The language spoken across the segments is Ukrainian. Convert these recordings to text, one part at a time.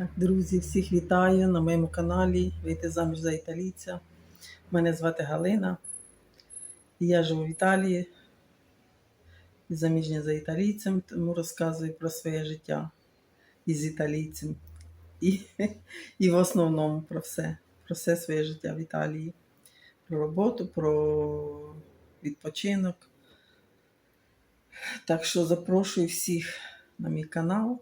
Так, друзі, всіх вітаю на моєму каналі Вийти заміж за італійця. Мене звати Галина. Я живу в Італії. Заміжня за італійцем, тому розказую про своє життя із італійцем. І, і в основному про все. Про все своє життя в Італії. Про роботу, про відпочинок. Так що запрошую всіх на мій канал.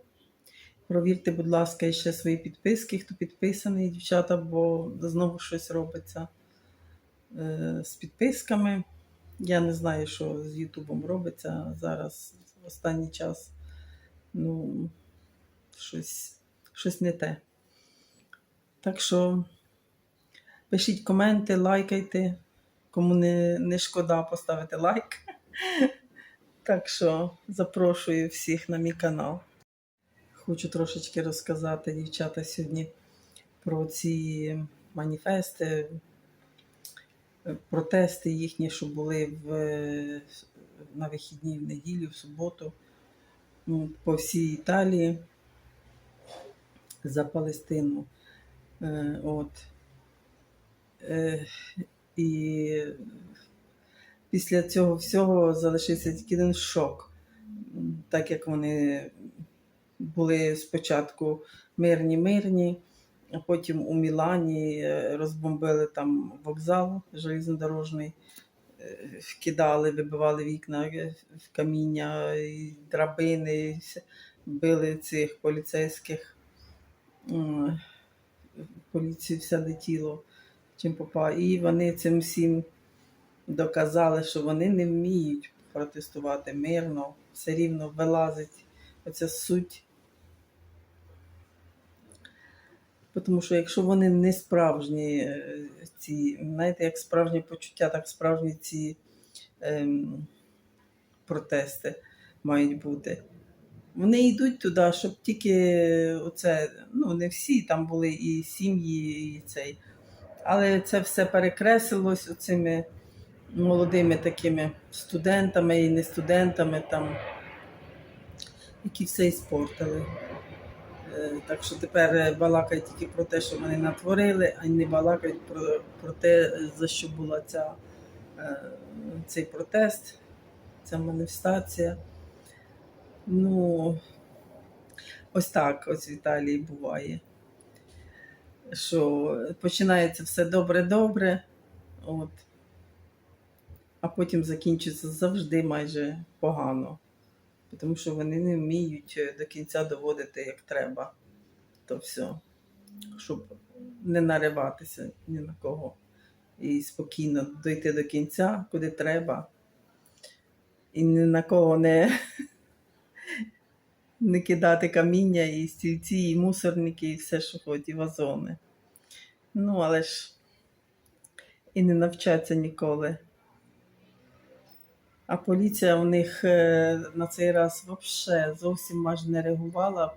Провірте, будь ласка, ще свої підписки, хто підписаний, дівчата, бо знову щось робиться е, з підписками. Я не знаю, що з Ютубом робиться зараз в останній час. Ну, щось, щось не те. Так що пишіть коменти, лайкайте. Кому не, не шкода поставити лайк. Так що запрошую всіх на мій канал. Хочу трошечки розказати, дівчата, сьогодні про ці маніфести, е, протести їхні, що були в, на вихідні в неділю, в суботу ну, по всій Італії за Палестину. Е, От. Е, І після цього всього залишився тільки один шок, так як вони були спочатку мирні-мирні, а потім у Мілані е, розбомбили там вокзал железнодорожний, е, вкидали, вибивали вікна е, в каміння, драбини, били цих поліцейських. М, Поліцію все летіло, чим попало. І вони цим всім доказали, що вони не вміють протестувати мирно, все рівно вилазить оця суть. Тому що якщо вони не справжні, е, ці, знаєте, як справжні почуття, так справжні ці ем, протести мають бути. Вони йдуть туди, щоб тільки оце, ну не всі, там були і сім'ї, і цей. Але це все перекреслилось оцими молодими такими студентами і не студентами, там, які все іспортили. Так що тепер е, балакають тільки про те, що вони натворили, а не балакають про, про те, за що була ця, е, цей протест, ця маніфестація. Ну, ось так ось в Італії буває. Що починається все добре-добре, от, а потім закінчиться завжди майже погано. Тому що вони не вміють е, до кінця доводити як треба. То все, щоб не нариватися ні на кого. І спокійно дойти до кінця, куди треба. І ні на кого не, не кидати каміння, і стільці, і мусорники, і все, що хоч, і вазони. Ну, але ж і не навчаться ніколи. А поліція у них е, на цей раз взагалі зовсім майже не реагувала.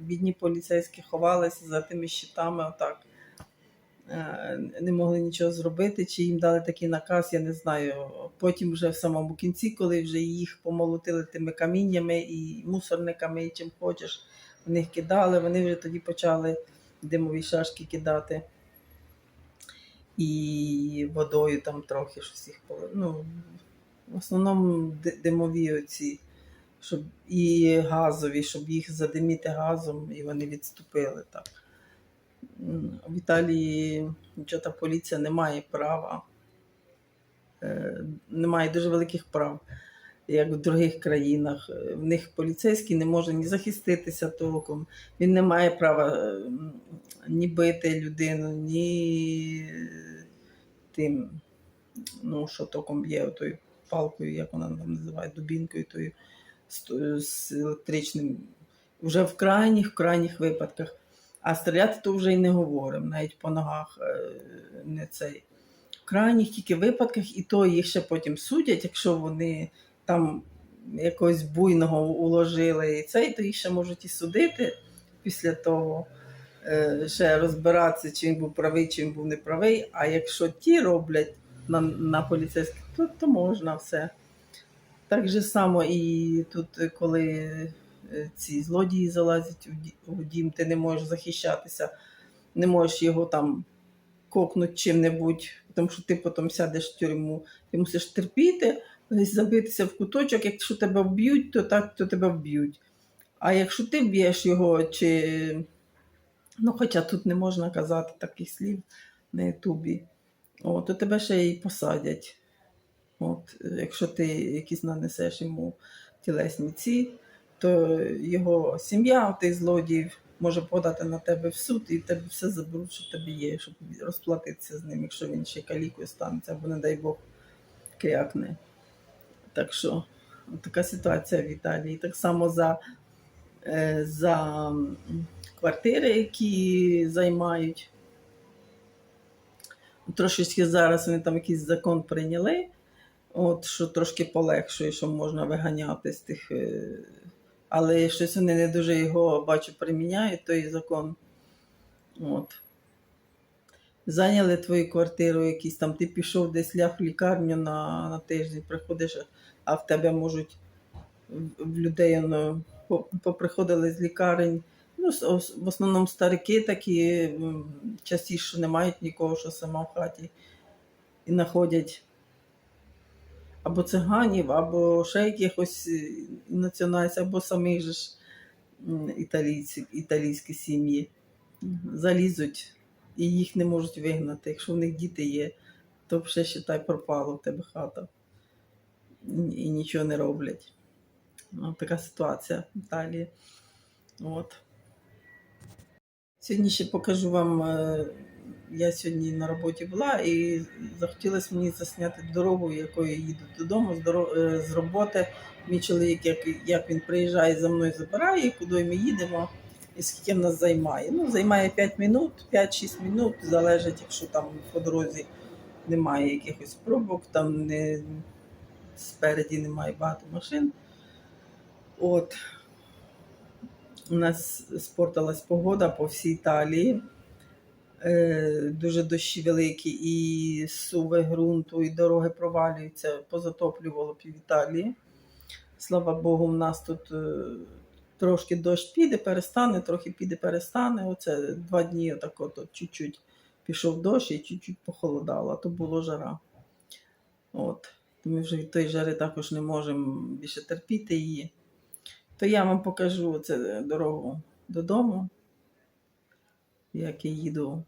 Бідні поліцейські ховалися за тими щитами, отак. Е, Не могли нічого зробити, чи їм дали такий наказ, я не знаю. Потім вже в самому кінці, коли вже їх помолотили тими каміннями і мусорниками, і чим хочеш, в них кидали, вони вже тоді почали димові шашки кидати. І водою там трохи їх полили. Ну, в основному димові оці, щоб і газові, щоб їх задиміти газом, і вони відступили так. В Італії та поліція не має права, е, не має дуже великих прав, як в других країнах. Е, В них поліцейський не може ні захиститися толком, він не має права е, ні бити людину, ні тим, ну, що током б'є палкою, як вона там називає, дубінкою тою з, електричним. Вже в крайніх, в крайніх випадках. А стріляти то вже й не говоримо, навіть по ногах е, не цей. В крайніх тільки випадках, і то їх ще потім судять, якщо вони там якогось буйного уложили і цей, то їх ще можуть і судити після того. Е, Ще розбиратися, чи він був правий, чи він був неправий. А якщо ті роблять на, на поліцейських, то, то можна все. Так же само і тут, коли е, ці злодії залазять у дім, ти не можеш захищатися, не можеш його там кокнути чим-небудь, тому що ти потім сядеш в тюрму. Ти мусиш терпіти, забитися в куточок. Якщо тебе вб'ють, то так то тебе вб'ють. А якщо ти б'єш його, чи ну, хоча тут не можна казати таких слів на Ютубі, то тебе ще й посадять. От, е, якщо ти якісь нанесеш йому тілесні ці, то його сім'я, той злодій, може подати на тебе в суд, і тебе все заберуть, що тебе є, щоб розплатитися з ним, якщо він ще калікою станеться, або, не дай Бог, крякне. Так що от така ситуація в Італії. Так само за, е, за квартири, які займають. Трошечки зараз вони там якийсь закон прийняли, от, що трошки полегшує, що можна виганяти з тих. е, Але щось вони не дуже його, бачу, приміняють, той закон. От. Зайняли твою квартиру якісь там, ти пішов десь ляг в лікарню на, на тиждень, приходиш, а в тебе можуть в, людей ну, поприходили з лікарень. Ну, в основному старики такі частіше не мають нікого, що сама в хаті. І знаходять або циганів, або ще якихось е, національців, або самих же ж італійців, італійські сім'ї. Залізуть і їх не можуть вигнати. Якщо в них діти є, то вже считай пропало в тебе хата. І, нічого не роблять. Ну, така ситуація в Італії. От. Сьогодні ще покажу вам. Я сьогодні на роботі була і захотілося мені засняти дорогу, якою я їду додому з, е, роботи. Мій чоловік, як, як він приїжджає за мною, забирає, куди ми їдемо і скільки нас займає. Ну, займає 5 минут, 5-6 минут, залежить, якщо там по дорозі немає якихось пробок, там не, спереді немає багато машин. От. У нас спортилась погода по всій Італії. Е, дуже дощі великі, і суви ґрунту, і дороги провалюються, позатоплювало пів Італії. Слава Богу, в нас тут е, трошки дощ піде, перестане, трохи піде, перестане. Оце два дні отак от, чуть-чуть пішов дощ і чуть-чуть похолодало, а то було жара. От. Ми вже від тої жари також не можемо більше терпіти її. То я вам покажу це дорогу додому, як я їду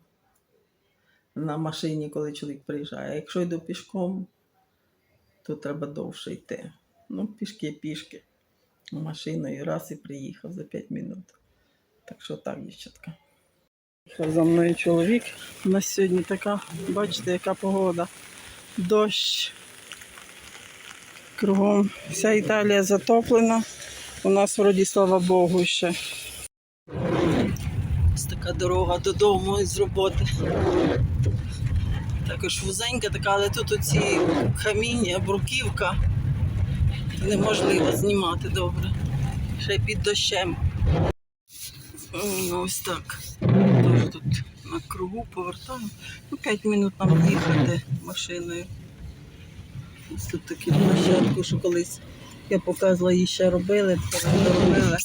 на машині, коли чоловік приїжджає. А якщо йду пішком, то треба довше йти. Ну, пішки, пішки. Машиною раз і приїхав за 5 минут. Так що так, дівчатка. За мною чоловік. У нас сьогодні така, бачите, яка погода. Дощ. Кругом вся Італія затоплена. У нас вроді, слава Богу, ще. Ось така дорога додому з роботи. Також вузенька така, але тут оці каміння, бруківка. Неможливо знімати добре. Ще під дощем. Ось так. Тож тут на кругу повертаємо. Ну, 5 минут нам їхати машиною. Ось тут таку площадку, що колись я показувала, її ще робили, тепер не доробили.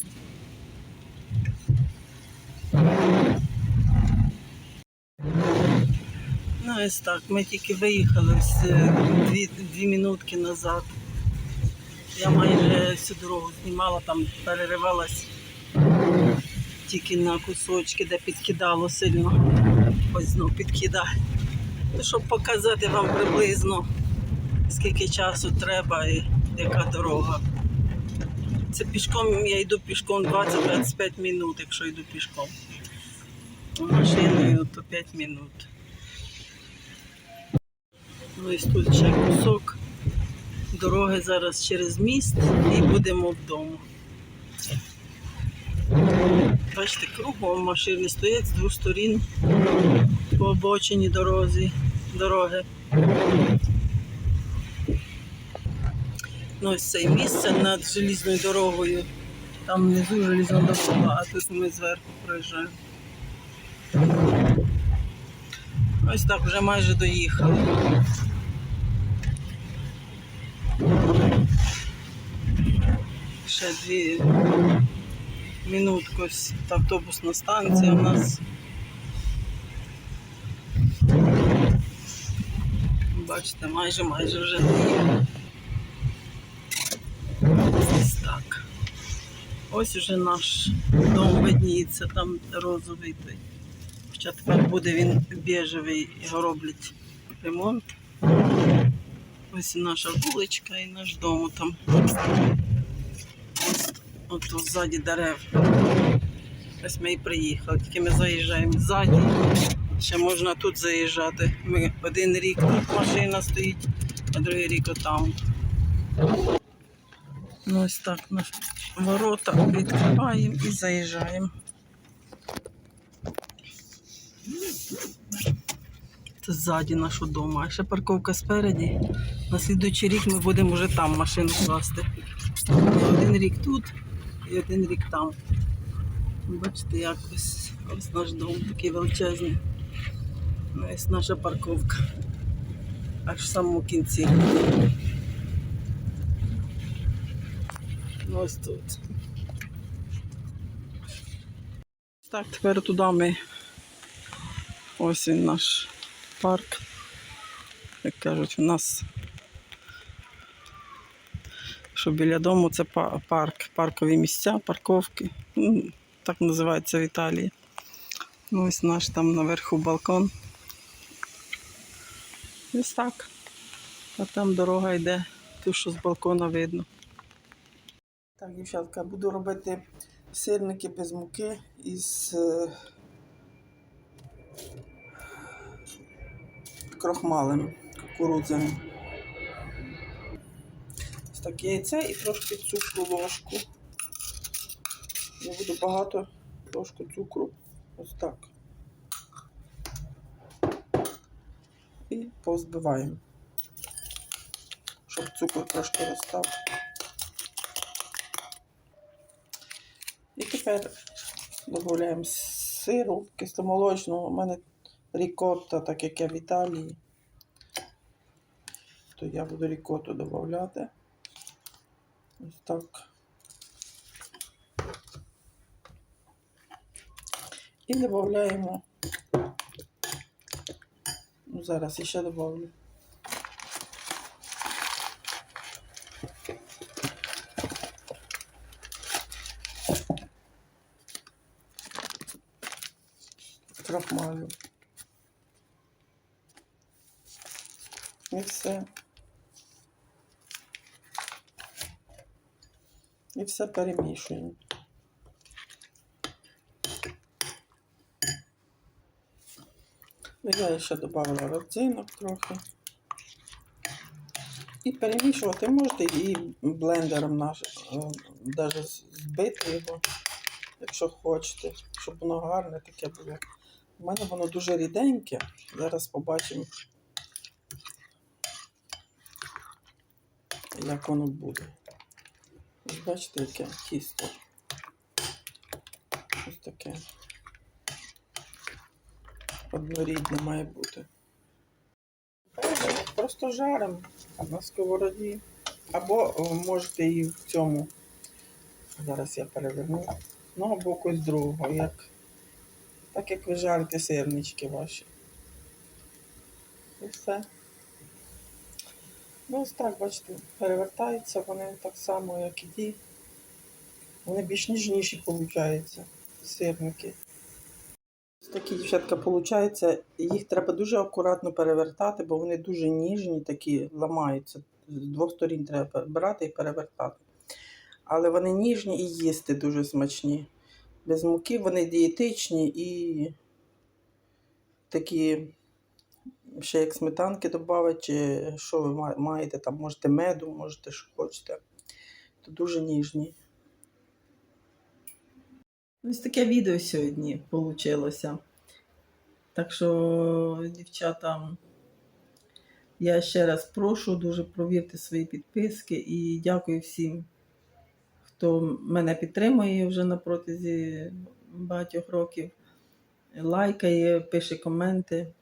Ну, ось так. Ми тільки виїхали е, дві, дві минутки назад. Я майже всю дорогу знімала, там переривалась тільки на кусочки, де підкидало сильно. Ось знов підкидає. Ну, щоб показати вам приблизно, скільки часу треба і яка дорога. Це пішком, я йду пішком 20-25 минут, якщо йду пішком. Машиною то 5 минут. Ось тут ще кусок дороги зараз через міст і будемо вдома. Бачите, кругом машини стоять з двох сторін по обочині дорозі, дороги. Ну, ось це місце над желізною дорогою. Там внизу желізна дорога, а тут ми зверху проїжджаємо. Ось так вже майже доїхали. Ще дві Минутку, автобусна станція у нас. Бачите, майже майже вже. Ось так. Ось уже наш дом видніється, там розовий. Хоча тепер буде він біжевий, його роблять ремонт. Ось і наша вуличка і наш дом там. Ось от ззаді дерев. Ось ми і приїхали. Тільки ми заїжджаємо ззаді. Ще можна тут заїжджати. Ми один рік тут машина стоїть, а другий рік отам. Ну ось так наші ворота відкриваємо і заїжджаємо. Це ззаді нашого дому, а ще парковка спереді. На слідуючий рік ми будемо вже там машину класти. Один рік тут і один рік там. Бачите, як ось, ось наш дом такий величезний. Ось наша парковка. Аж в самому кінці. Ну, Ось тут. Так, тепер туди ми. Ось він наш парк. Як кажуть, у нас. Що біля дому це парк, паркові місця, парковки. Ну, так називається в Італії. Ну, ось наш там наверху балкон. Ось так. А там дорога йде, ту, що з балкона видно. Так, дівчатка, буду робити сирники без муки із е, крохмалем кукурудзяним. Таке яйце і трошки цукру ложку. Не буду багато ложку цукру. Ось так. І позбиваємо, щоб цукор трошки розстав. І тепер додаємо сиру кисломолочного. У мене рікотта, так як я в Італії. То я буду рікотту додати. Так. І додаємо. Ну, зараз ще додавлю. крахмалю. І все. І все перемішуємо. Я ще додала родзинок трохи. І перемішувати можете і блендером навіть збити його, якщо хочете, щоб воно гарне таке було. У мене воно дуже ріденьке. Зараз побачимо, як воно буде. Ось бачите, яке тісто. Ось таке. Однорідне має бути. Просто жаримо на сковороді. Або о, можете і в цьому. Зараз я переверну. Ну, або якось другого, як так як ви жарите сирнички ваші. І все. Ну, ось так, бачите, перевертаються вони так само, як і ті. Вони більш ніжніші, виходять, сирники. Ось такі дівчатка, виходить, їх треба дуже акуратно перевертати, бо вони дуже ніжні, такі ламаються. З двох сторін треба брати і перевертати. Але вони ніжні і їсти дуже смачні. Без муки вони дієтичні і такі, ще як сметанки додати, чи що ви маєте, там можете меду, можете що хочете. То дуже ніжні. Ось таке відео сьогодні вийшло. Так що, дівчата, я ще раз прошу дуже провірте свої підписки і дякую всім, хто мене підтримує вже на протязі багатьох років. Лайкає, пише коменти.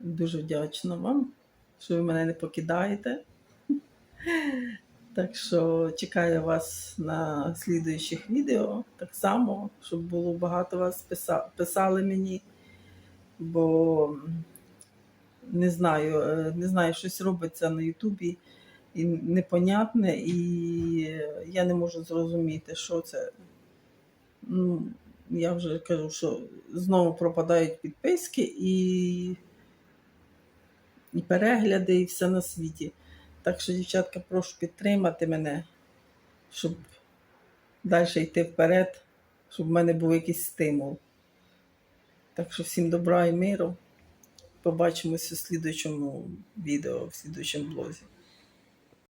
Дуже вдячна вам, що ви мене не покидаєте. Так що чекаю вас на слідуючих відео. Так само, щоб було багато вас писа- писали мені, бо не знаю, е, не знаю, щось робиться на Ютубі і непонятне, і я не можу зрозуміти, що це. Ну, я вже кажу, що знову пропадають підписки і, і перегляди, і все на світі. Так що, дівчатка, прошу підтримати мене, щоб далі йти вперед, щоб в мене був якийсь стимул. Так що всім добра і миру. Побачимося в слідуючому відео, в слідуючому блозі.